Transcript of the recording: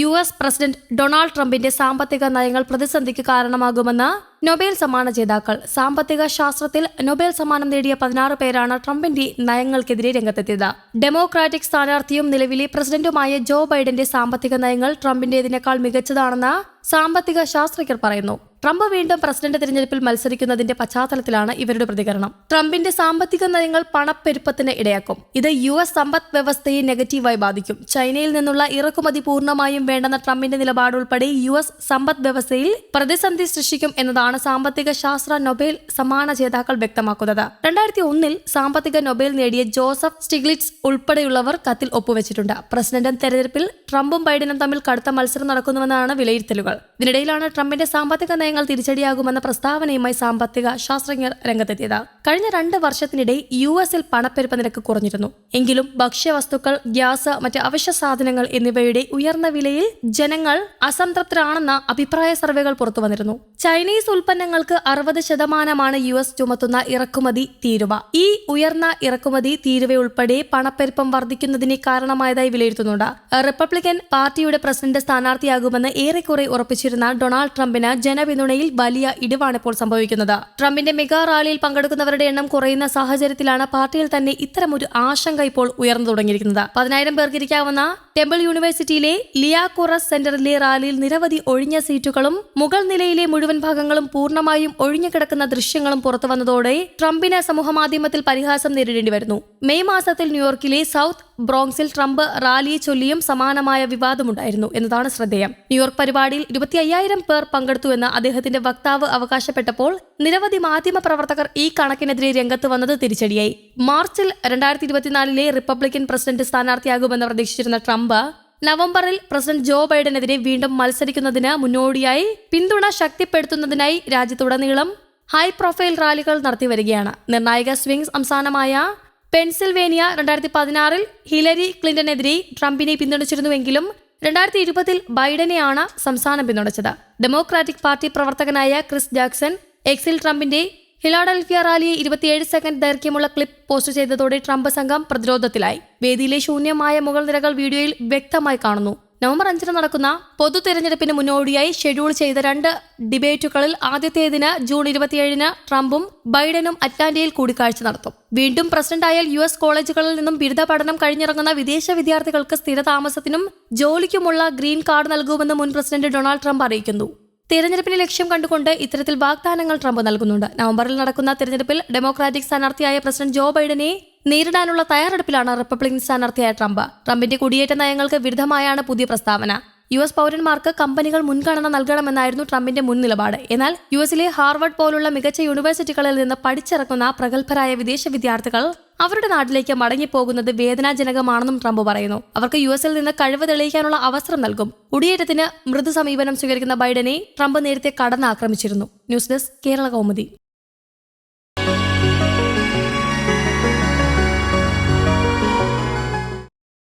U S president Donald ട്രംപിന്റെ സാമ്പത്തിക നയങ്ങൾ പ്രതിസന്ധിക്ക് കാരണമാകുമെന്ന് നൊബേൽ സമ്മാന ജേതാക്കൾ. സാമ്പത്തിക ശാസ്ത്രത്തിൽ നൊബേൽ സമ്മാനം നേടിയ പതിനാറ് പേരാണ് ട്രംപിന്റെ നയങ്ങൾക്കെതിരെ രംഗത്തെത്തിയത്. ഡെമോക്രാറ്റിക് സ്ഥാനാർത്ഥിയും നിലവിലെ പ്രസിഡന്റുമായ ജോ ബൈഡന്റെ സാമ്പത്തിക നയങ്ങൾ ട്രംപിന്റേതിനേക്കാൾ മികച്ചതാണെന്ന് സാമ്പത്തിക ശാസ്ത്രജ്ഞർ പറയുന്നു. ട്രംപ് വീണ്ടും പ്രസിഡന്റ് തിരഞ്ഞെടുപ്പിൽ മത്സരിക്കുന്നതിന്റെ പശ്ചാത്തലത്തിലാണ് ഇവരുടെ പ്രതികരണം. ട്രംപിന്റെ സാമ്പത്തിക നയങ്ങൾ പണപ്പെരുപ്പത്തിന് ഇടയാക്കും. ഇത് യു എസ് സമ്പദ് വ്യവസ്ഥയെ നെഗറ്റീവായി ബാധിക്കും. ചൈനയിൽ നിന്നുള്ള ഇറക്കുമതി പൂർണമായും വേണ്ടെന്ന ട്രംപിന്റെ നിലപാട് ഉൾപ്പെടെ യു എസ് സമ്പദ് വ്യവസ്ഥയിൽ പ്രതിസന്ധി സൃഷ്ടിക്കും എന്നതാണ് സാമ്പത്തിക ശാസ്ത്ര നൊബേൽ സമ്മാന ജേതാക്കൾ വ്യക്തമാക്കുന്നത്. രണ്ടായിരത്തി ഒന്നിൽ സാമ്പത്തിക നൊബേൽ നേടിയ ജോസഫ് സ്റ്റിഗ്ലിറ്റ്സ് ഉൾപ്പെടെയുള്ളവർ കത്തിൽ ഒപ്പുവെച്ചിട്ടുണ്ട്. പ്രസിഡന്റ് തെരഞ്ഞെടുപ്പിൽ ട്രംപും ബൈഡനും തമ്മിൽ കടുത്ത മത്സരം നടക്കുന്നുവെന്നാണ് വിലയിരുത്തലുകൾ. ഇതിനിടയിലാണ് ട്രംപിന്റെ സാമ്പത്തിക നയങ്ങൾ തിരിച്ചടിയാകുമെന്ന പ്രസ്താവനയുമായി സാമ്പത്തിക ശാസ്ത്രജ്ഞർ രംഗത്തെത്തിയത്. കഴിഞ്ഞ രണ്ട് വർഷത്തിനിടെ യു എസിൽ പണപ്പെരുപ്പ നിരക്ക് കുറഞ്ഞിരുന്നു. എങ്കിലും ഭക്ഷ്യവസ്തുക്കൾ ഗ്യാസ് മറ്റ് അവശ്യ സാധനങ്ങൾ എന്നിവയുടെ ഉയർന്ന വിലയിൽ ജനങ്ങൾ അസംതൃപ്തരാണെന്ന അഭിപ്രായ സർവേകൾ പുറത്തുവന്നിരുന്നു. ചൈനീസ് ഉൽപ്പന്നങ്ങൾക്ക് അറുപത് ശതമാനമാണ് യു എസ് ചുമത്തുന്ന ഇറക്കുമതി തീരുവ. ഈ ഉയർന്ന ഇറക്കുമതി തീരുവയുൾപ്പെടെ പണപ്പെരുപ്പം വർദ്ധിക്കുന്നതിന് കാരണമായതായി വിലയിരുത്തുന്നുണ്ട്. റിപ്പബ്ലിക്കൻ പാർട്ടിയുടെ പ്രസിഡന്റ് സ്ഥാനാർത്ഥിയാകുമെന്ന് ഏറെക്കുറെ ഉറപ്പിച്ചിരുന്ന ഡൊണാൾഡ് ട്രംപിന് ജനപിന്തുണയിൽ വലിയ ഇടിവാണ് ഇപ്പോൾ സംഭവിക്കുന്നത്. ട്രംപിന്റെ മെഗാ റാലിയിൽ പങ്കെടുക്കുന്നവരുടെ എണ്ണം കുറയുന്ന സാഹചര്യത്തിലാണ് പാർട്ടിയിൽ തന്നെ ഇത്തരമൊരു ആശങ്ക ഇപ്പോൾ ഉയർന്നു തുടങ്ങിയിരിക്കുന്നത്. പതിനായിരം പേർക്കിരിക്കാവുന്ന ടെമ്പിൾ യൂണിവേഴ്സിറ്റിയിലെ ലിയാക്കുറസ് സെന്ററിലെ റാലിയിൽ നിരവധി ഒഴിഞ്ഞ സീറ്റുകളും മുകൾ നിലയിലെ മുഴുവൻ ഭാഗങ്ങളും പൂർണമായും ഒഴിഞ്ഞു കിടക്കുന്ന ദൃശ്യങ്ങളും പുറത്തുവന്നതോടെ ട്രംപിന് സമൂഹമാധ്യമത്തിൽ പരിഹാസം നേരിടേണ്ടി വരുന്നു. മെയ് മാസത്തിൽ ന്യൂയോർക്കിലെ സൗത്ത് ബ്രോങ്സിൽ ട്രംപ് റാലിയെ ചൊല്ലിയും സമാനമായ വിവാദമുണ്ടായിരുന്നു എന്നതാണ് ശ്രദ്ധേയം. ന്യൂയോർക്ക് പരിപാടിയിൽ ഇരുപത്തി അയ്യായിരം പേർ പങ്കെടുത്തുവെന്ന് അദ്ദേഹത്തിന്റെ വക്താവ് അവകാശപ്പെട്ടപ്പോൾ നിരവധി മാധ്യമ പ്രവർത്തകർ ഈ കണക്കിനെതിരെ രംഗത്ത് വന്നത് തിരിച്ചടിയായി. മാർച്ചിൽ രണ്ടായിരത്തി ഇരുപത്തിനാലിലെ റിപ്പബ്ലിക്കൻ പ്രസിഡന്റ് സ്ഥാനാർത്ഥിയാകുമെന്ന് പ്രതീക്ഷിച്ചിരുന്ന ട്രംപ് നവംബറിൽ പ്രസിഡന്റ് ജോ ബൈഡനെതിരെ വീണ്ടും മത്സരിക്കുന്നതിന് മുന്നോടിയായി പിന്തുണ ശക്തിപ്പെടുത്തുന്നതിനായി രാജ്യത്തുടനീളം ഹൈ പ്രൊഫൈൽ റാലികൾ നടത്തി വരികയാണ് നിർണായക സ്വിംഗ് സംസ്ഥാനമായ പെൻസിൽവേനിയ രണ്ടായിരത്തി പതിനാറിൽ ഹിലരി ക്ലിന്റനെതിരെ ട്രംപിനെ പിന്തുണച്ചിരുന്നുവെങ്കിലും രണ്ടായിരത്തി ഇരുപതിൽ ബൈഡനെയാണ് സംസ്ഥാനം പിന്തുണച്ചത്. ഡെമോക്രാറ്റിക് പാർട്ടി പ്രവർത്തകനായ ക്രിസ് ജാക്സൺ എക്സിൽ ട്രംപിന്റെ ഹിലാഡൽഫിയ റാലിയെ ഇരുപത്തിയേഴ് സെക്കൻഡ് ദൈർഘ്യമുള്ള ക്ലിപ്പ് പോസ്റ്റ് ചെയ്തതോടെ ട്രംപ് സംഘം പ്രതിരോധത്തിലായി. വേദിയിലെ ശൂന്യമായ മുകൾ നിരകൾ വീഡിയോയിൽ വ്യക്തമായി കാണുന്നു. നവംബർ അഞ്ചിന് നടക്കുന്ന പൊതു തെരഞ്ഞെടുപ്പിന് മുന്നോടിയായി ഷെഡ്യൂൾ ചെയ്ത രണ്ട് ഡിബേറ്റുകളിൽ ആദ്യത്തേതിന് ജൂൺ ഇരുപത്തിയേഴിന് ട്രംപും ബൈഡനും അറ്റ്ലാന്റയിൽ കൂടിക്കാഴ്ച നടത്തും. വീണ്ടും പ്രസിഡന്റായാൽ യു എസ് കോളേജുകളിൽ നിന്നും ബിരുദ പഠനം കഴിഞ്ഞിറങ്ങുന്ന വിദേശ വിദ്യാർത്ഥികൾക്ക് സ്ഥിരതാമസത്തിനും ജോലിക്കുമുള്ള ഗ്രീൻ കാർഡ് നൽകുമെന്ന് മുൻ പ്രസിഡന്റ് ഡൊണാൾഡ് ട്രംപ് അറിയിക്കുന്നു. തെരഞ്ഞെടുപ്പിനെ ലക്ഷ്യം കണ്ടുകൊണ്ട് ഇത്തരത്തിൽ വാഗ്ദാനങ്ങൾ ട്രംപ് നൽകുന്നുണ്ട്. നവംബറിൽ നടക്കുന്ന തെരഞ്ഞെടുപ്പിൽ ഡെമോക്രാറ്റിക് സ്ഥാനാർത്ഥിയായ പ്രസിഡന്റ് ജോ ബൈഡനെ നേരിടാനുള്ള തയ്യാറെടുപ്പിലാണ് റിപ്പബ്ലിക്കൻ സ്ഥാനാർത്ഥിയായ ട്രംപ്. ട്രംപിന്റെ കുടിയേറ്റ നയങ്ങൾക്ക് വിരുദ്ധമായാണ് പുതിയ പ്രസ്താവന. യു എസ് പൗരന്മാർക്ക് കമ്പനികൾ മുൻഗണന നൽകണമെന്നായിരുന്നു ട്രംപിന്റെ മുൻ നിലപാട്. എന്നാൽ യു എസിലെ ഹാർവർഡ് പോലുള്ള മികച്ച യൂണിവേഴ്സിറ്റികളിൽ നിന്ന് പഠിച്ചിറക്കുന്ന പ്രഗത്ഭരായ വിദേശ വിദ്യാർത്ഥികൾ അവരുടെ നാട്ടിലേക്ക് മടങ്ങിപ്പോകുന്നത് വേദനാജനകമാണെന്നും ട്രംപ് പറയുന്നു. അവർക്ക് യു എസിൽ നിന്ന് കഴിവ് തെളിയിക്കാനുള്ള അവസരം നൽകും. കുടിയേറ്റത്തിന് മൃദു സമീപനം സ്വീകരിക്കുന്ന ബൈഡനെ ട്രംപ് നേരത്തെ കടന്നാക്രമിച്ചിരുന്നു. News desk Kerala Kaumudi